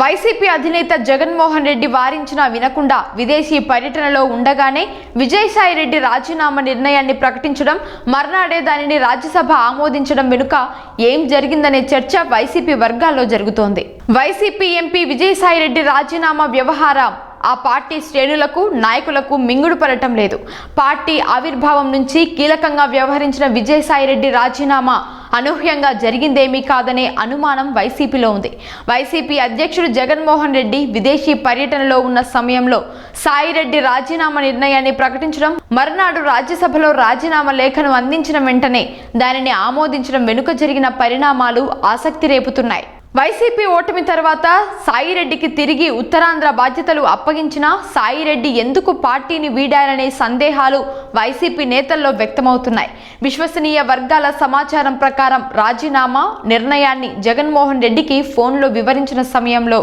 YCP అధినేత జగన్మోహన్ రెడ్డి వారించినా వినకుండా విదేశీ పర్యటనలో ఉండగానే విజయసాయి రెడ్డి రాజీనామా నిర్ణయాన్ని ప్రకటించడం మర్నాడే దానిని రాజ్యసభ ఆమోదించడం వెనుక ఏం జరిగిందనే చర్చ వైసీపీ వర్గాల్లో జరుగుతోంది. వైసీపీ ఎంపీ విజయసాయి రెడ్డి రాజీనామా వ్యవహారం ఆ పార్టీ శ్రేణులకు నాయకులకు మింగుడు పడటం లేదు. పార్టీ ఆవిర్భావం నుంచి కీలకంగా వ్యవహరించిన విజయసాయిరెడ్డి రాజీనామా అనూహ్యంగా జరిగిందేమీ కాదనే అనుమానం వైసీపీలో ఉంది. వైసీపీ అధ్యక్షుడు జగన్మోహన్ రెడ్డి విదేశీ పర్యటనలో ఉన్న సమయంలో సాయిరెడ్డి రాజీనామా నిర్ణయాన్ని ప్రకటించడం మరునాడు రాజ్యసభలో రాజీనామా లేఖను అందించిన వెంటనే దానిని ఆమోదించడం వెనుక జరిగిన పరిణామాలు ఆసక్తి రేపుతున్నాయి. వైసీపీ ఓటమి తర్వాత సాయిరెడ్డికి తిరిగి ఉత్తరాంధ్ర బాధ్యతలు అప్పగించినా సాయిరెడ్డి ఎందుకు పార్టీని వీడారనే సందేహాలు వైసీపీ నేతల్లో వ్యక్తమవుతున్నాయి. విశ్వసనీయ వర్గాల సమాచారం ప్రకారం రాజీనామా నిర్ణయాన్ని జగన్మోహన్ రెడ్డికి ఫోన్లో వివరించిన సమయంలో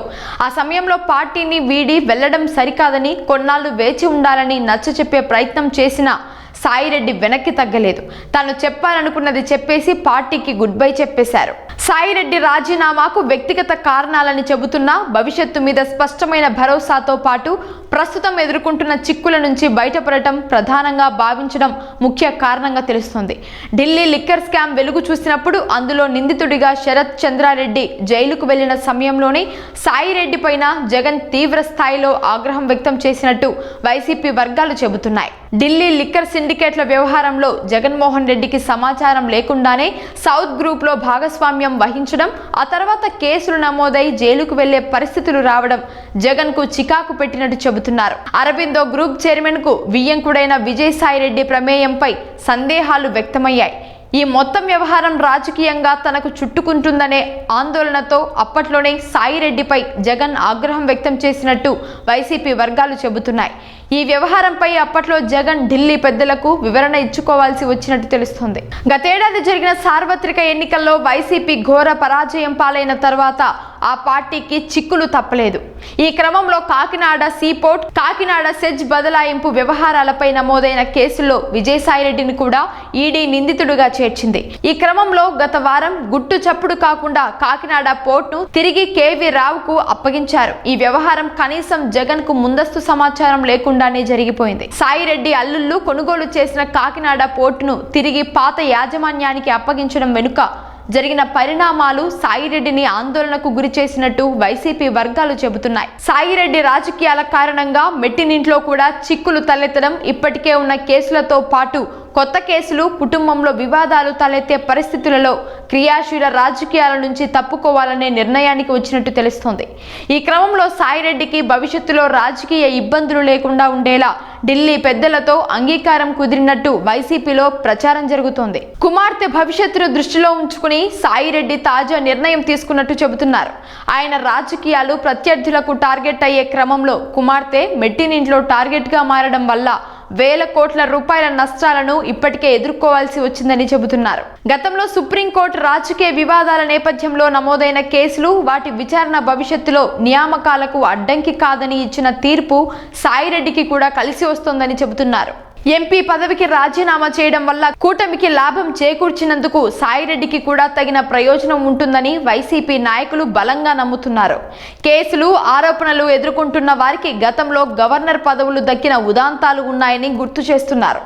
ఆ సమయంలో పార్టీని వీడి వెళ్ళడం సరికాదని కొన్నాళ్ళు వేచి ఉండాలని నచ్చ చెప్పే ప్రయత్నం చేసిన సాయిరెడ్డి వెనక్కి తగ్గలేదు. తాను చెప్పాలనుకున్నది చెప్పేసి పార్టీకి గుడ్ బై చెప్పేశారు. సాయిరెడ్డి రాజీనామాకు వ్యక్తిగత కారణాలని చెబుతున్నా భవిష్యత్తు మీద స్పష్టమైన భరోసాతో పాటు ప్రస్తుతం ఎదుర్కొంటున్న చిక్కుల నుంచి బయటపడటం ప్రధానంగా భావించడం ముఖ్య కారణంగా తెలుస్తుంది. ఢిల్లీ లిక్కర్ స్కామ్ వెలుగు చూసినప్పుడు అందులో నిందితుడిగా శరత్ చంద్రారెడ్డి జైలుకు వెళ్ళిన సమయంలోనే సాయిరెడ్డి పైన జగన్ తీవ్ర స్థాయిలో ఆగ్రహం వ్యక్తం చేసినట్టు వైసీపీ వర్గాలు చెబుతున్నాయి. ఢిల్లీ లిక్కర్ సిండికేట్ల వ్యవహారంలో జగన్మోహన్ రెడ్డికి సమాచారం లేకుండానే సౌత్ గ్రూప్లో భాగస్వామ్యం వహించడం ఆ తర్వాత కేసులు నమోదై జైలుకు వెళ్ళే పరిస్థితులు రావడం జగన్కు చికాకు పెట్టినట్టు చెబుతున్నారు. అరబిందో గ్రూప్ చైర్మన్కు వియ్యంకుడైన విజయసాయిరెడ్డి ప్రమేయంపై సందేహాలు వ్యక్తమయ్యాయి. ఈ మొత్తం వ్యవహారం రాజకీయంగా తనకు చుట్టుకుంటుందనే ఆందోళనతో అప్పట్లోనే సాయిరెడ్డిపై జగన్ ఆగ్రహం వ్యక్తం చేసినట్టు వైసీపీ వర్గాలు చెబుతున్నాయి. ఈ వ్యవహారంపై అప్పట్లో జగన్ ఢిల్లీ పెద్దలకు వివరణ ఇచ్చుకోవాల్సి వచ్చినట్టు తెలుస్తోంది. గతేడాది జరిగిన సార్వత్రిక ఎన్నికల్లో వైసీపీ ఘోర పరాజయం పాలైన తర్వాత ఆ పార్టీకి చిక్కులు తప్పలేదు. ఈ క్రమంలో కాకినాడ సీపోర్ట్ కాకినాడ సెజ్ బదలాయింపు వ్యవహారాలపై నమోదైన కేసుల్లో విజయసాయిరెడ్డిని కూడా ఈడీ నిందితుడుగా చేర్చింది. ఈ క్రమంలో గత వారం గుట్టు చప్పుడు కాకుండా కాకినాడ పోర్ట్ను తిరిగి కేవీ రావుకు అప్పగించారు. ఈ వ్యవహారం కనీసం జగన్కు ముందస్తు సమాచారం లేకుండానే జరిగిపోయింది. సాయిరెడ్డి అల్లుళ్ళు కొనుగోలు చేసిన కాకినాడ పోర్టును తిరిగి పాత యాజమాన్యానికి అప్పగించడం వెనుక జరిగిన పరిణామాలు సాయిరెడ్డిని ఆందోళనకు గురి చేసినట్టు వైసీపీ వర్గాలు చెబుతున్నాయి. సాయిరెడ్డి రాజకీయాల కారణంగా మెట్టినింట్లో కూడా చిక్కులు తలెత్తడం ఇప్పటికే ఉన్న కేసులతో పాటు కొత్త కేసులు కుటుంబంలో వివాదాలు తలెత్తే పరిస్థితులలో క్రియాశీల రాజకీయాల నుంచి తప్పుకోవాలనే నిర్ణయానికి వచ్చినట్టు తెలుస్తోంది. ఈ క్రమంలో సాయిరెడ్డికి భవిష్యత్తులో రాజకీయ ఇబ్బందులు లేకుండా ఉండేలా ఢిల్లీ పెద్దలతో అంగీకారం కుదిరినట్టు వైసీపీలో ప్రచారం జరుగుతోంది. కుమార్తె భవిష్యత్తును దృష్టిలో ఉంచుకుని సాయిరెడ్డి తాజా నిర్ణయం తీసుకున్నట్టు చెబుతున్నారు. ఆయన రాజకీయాలు ప్రత్యర్థులకు టార్గెట్ అయ్యే క్రమంలో కుమార్తె మెట్టినింట్లో టార్గెట్గా మారడం వల్ల వేల కోట్ల రూపాయల నష్టాలను ఇప్పటికే ఎదుర్కోవాల్సి వచ్చిందని చెబుతున్నారు. గతంలో సుప్రీంకోర్టు రాజకీయ వివాదాల నేపథ్యంలో నమోదైన కేసులు వాటి విచారణ భవిష్యత్తులో నియామకాలకు అడ్డంకి కాదని ఇచ్చిన తీర్పు సాయిరెడ్డికి కూడా కలిసి వస్తోందని చెబుతున్నారు. ఎంపీ పదవికి రాజీనామా చేయడం వల్ల కూటమికి లాభం చేకూర్చినందుకు సాయిరెడ్డికి కూడా తగిన ప్రయోజనం ఉంటుందని వైసీపీ నాయకులు బలంగా నమ్ముతున్నారు. కేసులు ఆరోపణలు ఎదుర్కొంటున్న వారికి గతంలో గవర్నర్ పదవులు దక్కిన ఉదాంతాలు ఉన్నాయని గుర్తు చేస్తున్నారు.